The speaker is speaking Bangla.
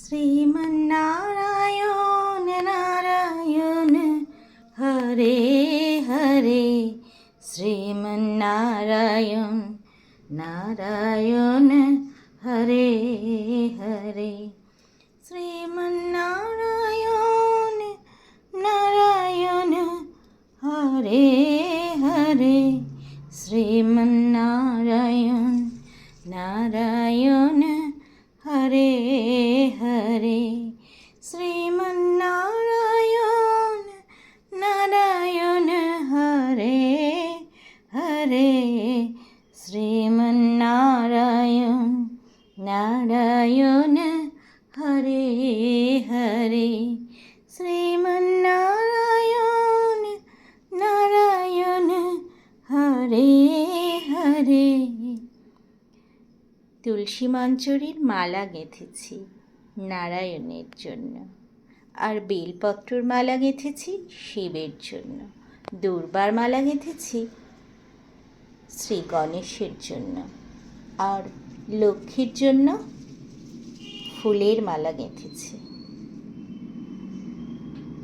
শ্রীমন্নারায়ণ নারায়ণ হরে হরে শ্রীমন্নারায়ণ নারায়ণ হরে হরে শ্রীমন্নারায়ণ নারায়ণ হরে হরে শ্রীমন্নারায়ণ নারায়ণ হরে হরে শ্রীমন্নারায়ণ, নারায়ণ, হরে হরে। শ্রীমন্নারায়ণ, নারায়ণ, হরে হরে। শ্রীমন্নারায়ণ, নারায়ণ, হরে হরে। তুলসী মঞ্জরির মালা গেঁথেছি। নারায়ণের জন্য। আর বেলপত্রর মালা গেঁথেছি শিবের জন্য। দুর্বার মালা গেঁথেছি শ্রী গণেশের জন্য। আর লক্ষ্মীর জন্য ফুলের মালা গেঁথেছি।